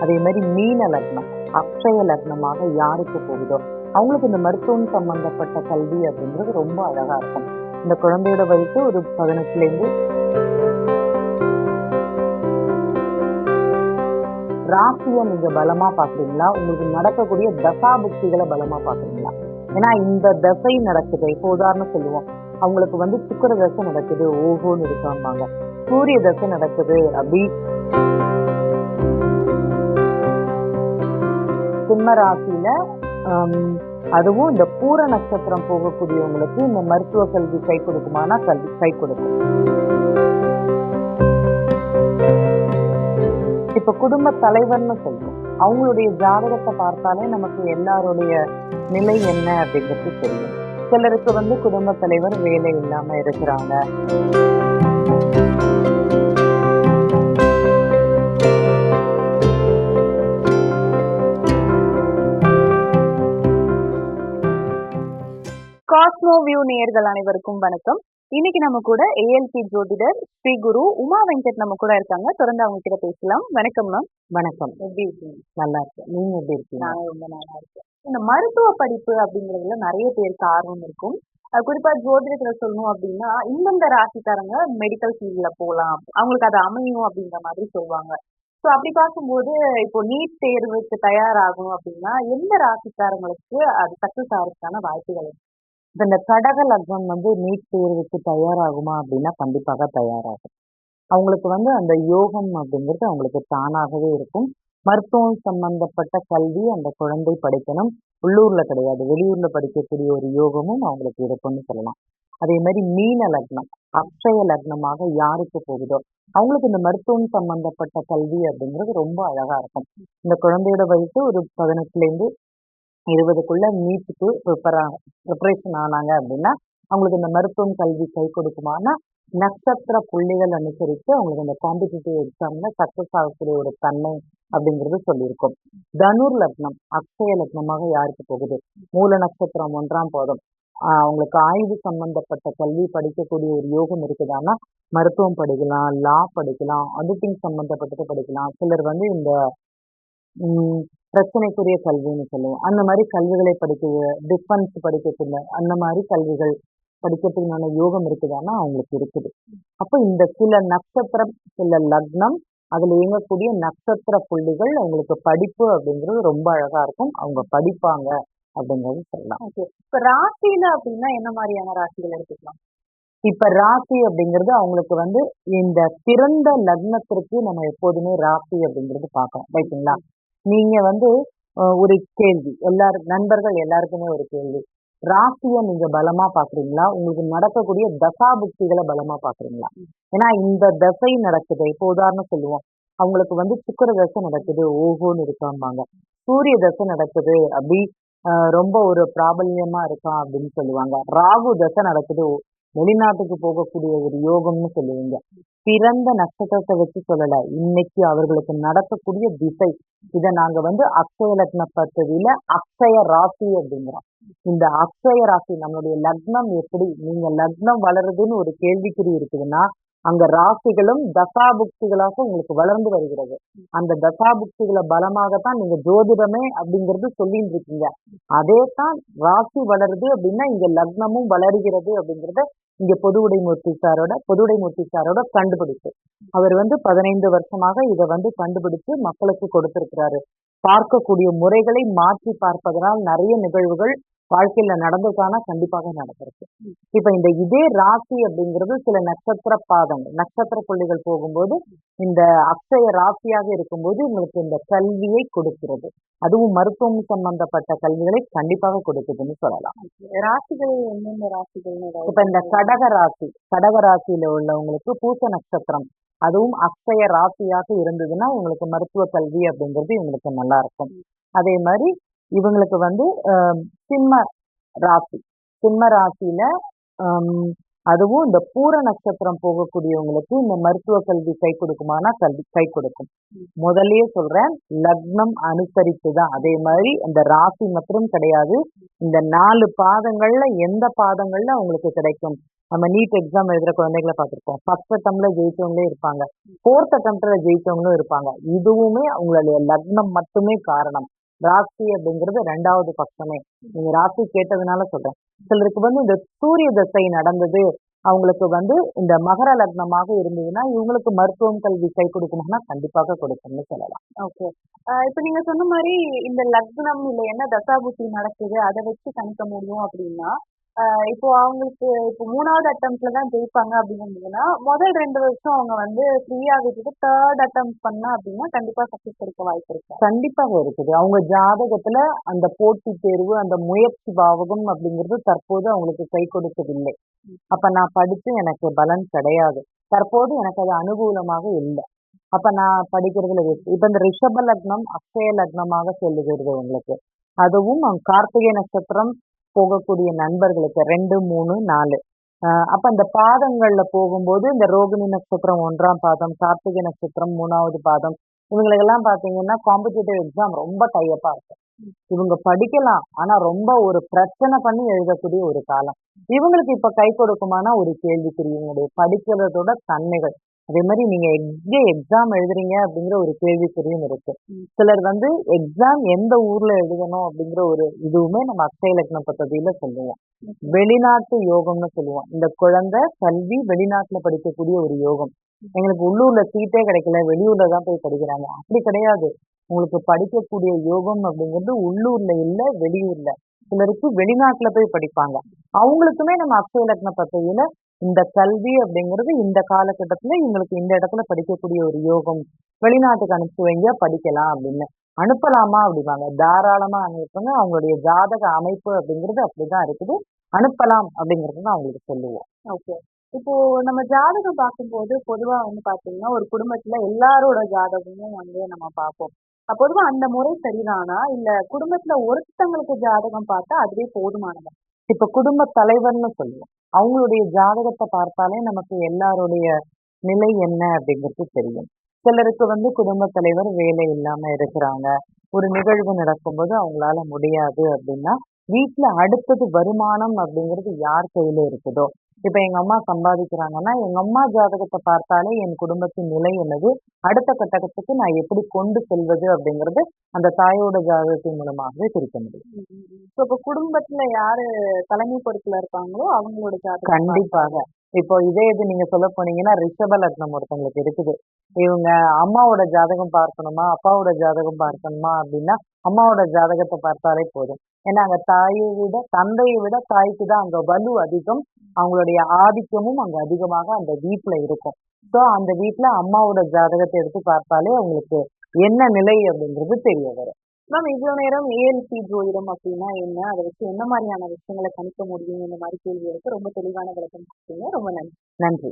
அதே மாதிரி மீன லக்னம் அக்ஷய லக்னமாக யாருக்கு போகுதோ அவங்களுக்கு இந்த மருத்துவம் சம்பந்தப்பட்ட கல்வி அப்படிங்கிறது ரொம்ப அழகா இருக்கும். இந்த குழந்தையோட வயசு ஒரு பதினெட்டுல இருந்து ராசியை நீங்க பலமா பாக்குறீங்களா உங்களுக்கு நடக்கக்கூடிய தசா புக்திகளை பலமா பாக்குறீங்களா ஏன்னா இந்த தசை நடக்குது. இப்போ உதாரணம் சொல்லுவோம். அவங்களுக்கு வந்து சுக்கர தசை நடக்குது. ஓஹோன்னு இருக்காம்பாங்க சூரிய தசை நடக்குது அப்படி சிம்ம ராசியில அதுவும் இந்த பூர நட்சத்திரம் போகக்கூடியவங்களுக்கு இந்த மருத்துவ கல்வி கை கொடுக்குமானா கல்வி கை கொடுக்கும். இப்ப குடும்ப தலைவர்னு சொல்றோம். அவங்களுடைய ஜாதகத்தை பார்த்தாலே நமக்கு எல்லாருடைய நிலை என்ன அப்படிங்கிறது தெரியும். சிலருக்கு வந்து குடும்ப தலைவர் வேலை இல்லாம இருக்கிறாங்க. காஸ்மோ வியூ நேயர்கள் அனைவருக்கும் வணக்கம். இன்னைக்கு நம்ம கூட ஏஎல்பி ஜோதிடர் ஸ்ரீ குரு உமா வெங்கட் நம்ம கூட இருக்காங்க. தொடர்ந்து அவங்க கிட்ட பேசலாம். வணக்கம் மேம் வணக்கம். எப்படி இருக்கீங்க? நல்லா இருக்கு நீங்க எப்படி இருக்கீங்க? நான் ரொம்ப நல்லா இருக்கேன். இந்த மருத்துவ படிப்பு அப்படிங்கறதுல நிறைய பேருக்கு ஆர்வம் இருக்கும். குறிப்பா ஜோதிடத்துல சொல்லணும் அப்படின்னா இந்தந்த ராசிக்காரங்க மெடிக்கல் ஃபீல்ட்ல போகலாம் அவங்களுக்கு அது அமையும் அப்படிங்கிற மாதிரி சொல்லுவாங்க. ஸோ அப்படி பார்க்கும்போது இப்போ நீட் தேர்வுக்கு தயாராகணும் அப்படின்னா எந்த ராசிக்காரங்களுக்கு அது சக்சஸ் ஆகிறதுக்கான வாய்ப்புகள் இப்ப இந்த கடக லக்னம் வந்து நீட் தேர்வுக்கு தயாராகுமா அப்படின்னா கண்டிப்பாக தயாராகும். அவங்களுக்கு வந்து அந்த யோகம் அப்படிங்கிறது அவங்களுக்கு தானாகவே இருக்கும். மருத்துவம் சம்பந்தப்பட்ட கல்வி அந்த குழந்தை படிக்கணும். உள்ளூர்ல கிடையாது. வெளியூர்ல படிக்கக்கூடிய ஒரு யோகமும் அவங்களுக்கு இருக்கும்னு சொல்லலாம். அதே மாதிரி மீன லக்னம் அக்ஷய லக்னமாக யாருக்கு போகுதோ அவங்களுக்கு இந்த மருத்துவம் சம்பந்தப்பட்ட கல்வி அப்படிங்கிறது ரொம்ப அழகா இருக்கும். இந்த குழந்தையோட வயசு ஒரு பதினெட்டுல இருந்து இருபதுக்குள்ள நீட்டுக்கு ப்ரிப்பேர் ப்ரிப்பரேஷன் ஆனாங்க அப்படின்னா அவங்களுக்கு இந்த மருத்துவம் கல்வி கை கொடுக்குமானா நட்சத்திர புள்ளிகள் அனுசரித்து அவங்களுக்கு இந்த காம்படிட்டிவ் எக்ஸாம்ல சக்சஸ் ஆகக்கூடிய ஒரு தன்மை அப்படிங்கிறது சொல்லியிருக்கோம். தனுர் லக்னம் அக்ஷய லக்னமாக யாருக்கு போகுது? மூல நட்சத்திரம் ஒன்றாம் போதும். அவங்களுக்கு ஆய்வு சம்பந்தப்பட்ட கல்வி படிக்கக்கூடிய ஒரு யோகம் இருக்குதான்னா மருத்துவம் படிக்கலாம் லா படிக்கலாம் அடிட்டிங் சம்பந்தப்பட்டது படிக்கலாம். சிலர் வந்து இந்த பிரச்சனைக்குரிய கல்வின்னு சொல்லுவோம். அந்த மாதிரி கல்விகளை படிக்க டிஃபென்ஸ் படிக்கக்கூடிய அந்த மாதிரி கல்விகள் படிக்கிறதுக்கான யோகம் இருக்குதான்னா அவங்களுக்கு இருக்குது. அப்போ இந்த சில நட்சத்திரம் சில லக்னம் அதுல இயங்கக்கூடிய நட்சத்திர புள்ளிகள் அவங்களுக்கு படிப்பு அப்படிங்கிறது ரொம்ப அழகா இருக்கும். அவங்க படிப்பாங்க அப்படிங்கிறது சொல்லலாம். ஓகே. இப்ப ராசியில அப்படின்னா என்ன மாதிரியான ராசிகள் எடுத்துக்கலாம்? இப்ப ராசி அப்படிங்கிறது அவங்களுக்கு வந்து இந்த பிறந்த லக்னத்திற்கு நம்ம எப்போதுமே ராசி அப்படிங்கிறது பார்க்கணும். ரைட்டுங்களா? நீங்க வந்து ஒரு கேள்வி. எல்லாரும் நண்பர்கள் எல்லாருக்குமே ஒரு கேள்வி. ராசியை நீங்க பலமா பாக்குறீங்களா? உங்களுக்கு நடக்கக்கூடிய தசா புக்திகளை பலமா பாக்குறீங்களா? ஏன்னா இந்த தசை நடக்குது. இப்போ உதாரணம் சொல்லுவோம். அவங்களுக்கு வந்து சுக்கர தசை நடக்குது. ஓஹோன்னு இருக்காம்பாங்க. சூரிய தசை நடக்குது. அப்படி ரொம்ப ஒரு பிராபல்யமா இருக்கான் அப்படின்னு சொல்லுவாங்க. ராகு தசை நடக்குது. வெளிநாட்டுக்கு போகக்கூடிய ஒரு யோகம்னு சொல்லுவீங்க. பிறந்த நட்சத்திரத்தை வச்சு சொல்லல. இன்னைக்கு அவர்களுக்கு நடக்கக்கூடிய திசை. இதை நாங்க வந்து அக்ஷய லக்ன பத்ததியில அக்ஷய ராசி அப்படிங்கிறோம். இந்த அக்ஷய ராசி நம்மளுடைய லக்னம் எப்படி? நீங்க லக்னம் வளருதுன்னு ஒரு கேள்விக்குறி இருக்குதுன்னா அங்க ராசிகளும் தசாபுக்திகளாக உங்களுக்கு வளர்ந்து வருகிறது. அந்த தசாபுக்திகளை பலமாகத்தான் நீங்க ஜோதிடமே அப்படிங்கிறது சொல்லிட்டு இருக்கீங்க. அதே தான் ராசி வளருது அப்படின்னா இங்க லக்னமும் வளருகிறது அப்படிங்கறத இங்க பொதுவுடைமூர்த்தி சாரோட பொதுவுடைமூர்த்தி சாரோட கண்டுபிடிப்பு. அவர் வந்து பதினைந்து வருஷமாக இதை வந்து கண்டுபிடிச்சு மக்களுக்கு கொடுத்திருக்கிறாரு. பார்க்கக்கூடிய முறைகளை மாற்றி பார்ப்பதனால் நிறைய நிகழ்வுகள் வாழ்க்கையில நடந்திருக்கானா கண்டிப்பாக நடந்திருக்கு. இப்ப இந்த இதே ராசி அப்படிங்கிறது சில நட்சத்திர பாதங்கள் நட்சத்திர புள்ளிகள் போகும்போது இந்த அக்ஷய ராசியாக இருக்கும்போது உங்களுக்கு இந்த கல்வியை கொடுக்கிறது. அதுவும் மருத்துவம் சம்பந்தப்பட்ட கல்விகளை கண்டிப்பாக கொடுக்குதுன்னு சொல்லலாம். ராசிகள் எந்தெந்த ராசிகள் இப்ப இந்த கடக ராசி கடக ராசியில உள்ளவங்களுக்கு பூச நட்சத்திரம் அதுவும் அக்ஷய ராசியாக இருந்ததுன்னா இவங்களுக்கு மருத்துவ கல்வி அப்படிங்கிறது இவங்களுக்கு நல்லா இருக்கும். அதே மாதிரி இவங்களுக்கு வந்து சிம்ம ராசி. சிம்ம ராசியில அதுவும் இந்த பூர நட்சத்திரம் போகக்கூடியவங்களுக்கு இந்த மருத்துவ கல்வி கை கொடுக்குமானா கல்வி கை கொடுக்கும். முதல்லயே சொல்றேன் லக்னம் அனுசரித்து தான். அதே மாதிரி இந்த ராசி மட்டும் கிடையாது. இந்த நாலு பாதங்கள்ல எந்த பாதங்கள்ல அவங்களுக்கு கிடைக்கும்? நம்ம நீட் எக்ஸாம் எழுதுற குழந்தைகளை பார்த்துருக்கோம் ஃபர்ஸ்ட் அட்டம்ல ஜெயிச்சவங்களே இருப்பாங்க. ஃபோர்த் அட்டம்ல ஜெயிச்சவங்களும் இருப்பாங்க. இதுவுமே அவங்களுடைய லக்னம் மட்டுமே காரணம். ராசி அப்படிங்கிறது ரெண்டாவது பட்சமே நீங்க ராசி கேட்டதுனால சொல்றேன். சிலருக்கு வந்து இந்த சூரிய தசை நடந்தது அவங்களுக்கு வந்து இந்த மகர லக்னமாக இருந்ததுன்னா இவங்களுக்கு மருத்துவம் கல்வி கை கொடுக்குமானா கண்டிப்பாக கொடுக்கும்னு சொல்லலாம். ஓகே. இப்ப நீங்க சொன்ன மாதிரி இந்த லக்னம் இல்ல என்ன தசாபுத்தி நடக்குது அதை வச்சு கணிக்க முடியும் அப்படின்னா ஆஹ் இப்போ அவங்களுக்கு இப்போ மூணாவது அட்டம்ப்ட்ல தான் ஜெயிப்பாங்க அப்படின்னீங்கன்னா முதல் ரெண்டு வருஷம் அவங்க வந்து ஃப்ரீயா விட்டுட்டு தேர்ட் அட்டம் பண்ணா அப்படின்னா கண்டிப்பா சக்சஸ் கிடைக்க வாய்ப்பு இருக்கு. கண்டிப்பாக இருக்குது. அவங்க ஜாதகத்துல அந்த போட்டி தேர்வு அந்த முயற்சி பாவகம் அப்படிங்கிறது தற்போது அவங்களுக்கு கை கொடுக்கவில்லை. அப்ப நான் படிச்சு எனக்கு பலன் கிடையாது. தற்போது எனக்கு அது அனுகூலமாக இல்லை. அப்ப நான் படிக்கிறதுல வெற்றி. இப்ப இந்த ரிஷப லக்னம் அக்ஷய லக்னமாக சொல்லுகிறது உங்களுக்கு. அதுவும் அவங்க கார்த்திகை நட்சத்திரம் போகக்கூடிய நண்பர்களுக்கு ரெண்டு மூணு நாலு. ஆஹ் அப்ப அந்த பாதங்கள்ல போகும்போது இந்த ரோகிணி நட்சத்திரம் ஒன்றாம் பாதம் கார்த்திகை நட்சத்திரம் மூணாவது பாதம் இவங்களுக்கெல்லாம் பாத்தீங்கன்னா காம்படிட்டிவ் எக்ஸாம் ரொம்ப கையப்பா இருக்கும். இவங்க படிக்கலாம் ஆனா ரொம்ப ஒரு பிரச்சனை பண்ணி எழுதக்கூடிய ஒரு காலம். இவங்களுக்கு இப்ப கை கொடுக்குமானா ஒரு கேள்விக்குரிய படிக்கிறதோட தன்மைகள். அதே மாதிரி நீங்க எங்கே எக்ஸாம் எழுதுறீங்க அப்படிங்கிற ஒரு கேள்விக்குறியும் இருக்கு. சிலர் வந்து எக்ஸாம் எந்த ஊர்ல எழுதணும் அப்படிங்கிற ஒரு இதுவுமே நம்ம அக்ஷய இலக்கண பத்ததியில சொல்லுவோம். வெளிநாட்டு யோகம்னு சொல்லுவோம். இந்த குழந்தை கல்வி வெளிநாட்டுல படிக்கக்கூடிய ஒரு யோகம். எங்களுக்கு உள்ளூர்ல சீட்டே கிடைக்கல வெளியூர்ல தான் போய் படிக்கிறாங்க. அப்படி கிடையாது. உங்களுக்கு படிக்கக்கூடிய யோகம் அப்படிங்கிறது உள்ளூர்ல இல்ல வெளியூர்ல. சிலருக்கு வெளிநாட்டுல போய் படிப்பாங்க. அவங்களுக்குமே நம்ம அக்ஷய இலக்கண பத்ததியில இந்த கல்வி அப்படிங்கிறது இந்த காலகட்டத்துல இவங்களுக்கு இந்த இடத்துல படிக்கக்கூடிய ஒரு யோகம் வெளிநாட்டுக்கு அனுப்பி வைங்க படிக்கலாம் அப்படின்னு. அனுப்பலாமா அப்படிம்பாங்க. தாராளமா அனுப்புங்க. அவங்களுடைய ஜாதக அமைப்பு அப்படிங்கிறது அப்படிதான் இருக்குது. அனுப்பலாம் அப்படிங்கிறது தான் அவங்களுக்கு சொல்லுவோம். ஓகே. இப்போ நம்ம ஜாதகம் பார்க்கும்போது பொதுவா வந்து பாத்தீங்கன்னா ஒரு குடும்பத்துல எல்லாரோட ஜாதகமும் வந்து நம்ம பார்ப்போம். அஹ் பொதுவா அந்த முறை சரிதானா? இல்ல குடும்பத்துல ஒருத்தங்களுக்கு ஜாதகம் பார்த்தா அதுவே போதுமானதா? இப்ப குடும்ப தலைவர்னு சொல்லுவோம். அவங்களுடைய ஜாதகத்தை பார்த்தாலே நமக்கு எல்லாருடைய நிலை என்ன அப்படிங்கிறது தெரியும். சிலருக்கு வந்து குடும்ப தலைவர் வேலை இல்லாம இருக்கிறாங்க. ஒரு நிகழ்வு நடக்கும்போது அவங்களால முடியாது அப்படின்னா வீட்டுல அடுத்தது வருமானம் அப்படிங்கிறது யார் கையில இருக்குதோ இப்ப எங்க அம்மா சம்பாதிக்கிறாங்கன்னா எங்க அம்மா ஜாதகத்தை பார்த்தாலே என் குடும்பத்தின் நிலை என்னது? அடுத்த கட்டத்துக்கு நான் எப்படி கொண்டு செல்வது அப்படிங்கறது அந்த தாயோட ஜாதகத்தின் மூலமாகவே குறிக்க முடியும். இப்போ இப்போ குடும்பத்துல யாரு தலைமை பொறுப்புல இருப்பாங்களோ அவங்களோட ஜாதகம் கண்டிப்பாக. இப்போ இதே இது நீங்க சொல்ல போனீங்கன்னா ரிஷப லக்னம் ஒருத்தவங்களுக்கு இருக்குது. இவங்க அம்மாவோட ஜாதகம் பார்க்கணுமா? அப்பாவோட ஜாதகம் பார்க்கணுமா? அப்படின்னா அம்மாவோட ஜாதகத்தை பார்த்தாலே போதும். ஏன்னா அங்க தாயை விட தந்தையை விட தாய்க்கு தான் அங்க வலு அதிகம். அவங்களுடைய ஆதிக்கமும் அங்க அதிகமாக அந்த வீட்டுல இருக்கும். ஸோ அந்த வீட்டுல அம்மாவோட ஜாதகத்தை எடுத்து பார்த்தாலே அவங்களுக்கு என்ன நிலை அப்படின்றது தெரிய வரும். மேம் இவ்வளவு நேரம் ஏஎல்பி ஜோதிடம் அப்படின்னா என்ன? அதை வச்சு என்ன மாதிரியான விஷயங்களை கணிக்க முடியும்? இந்த மாதிரி கேள்விகளுக்கு ரொம்ப தெளிவான விளக்கம் கொடுத்தீங்க. ரொம்ப நன்றி. நன்றி.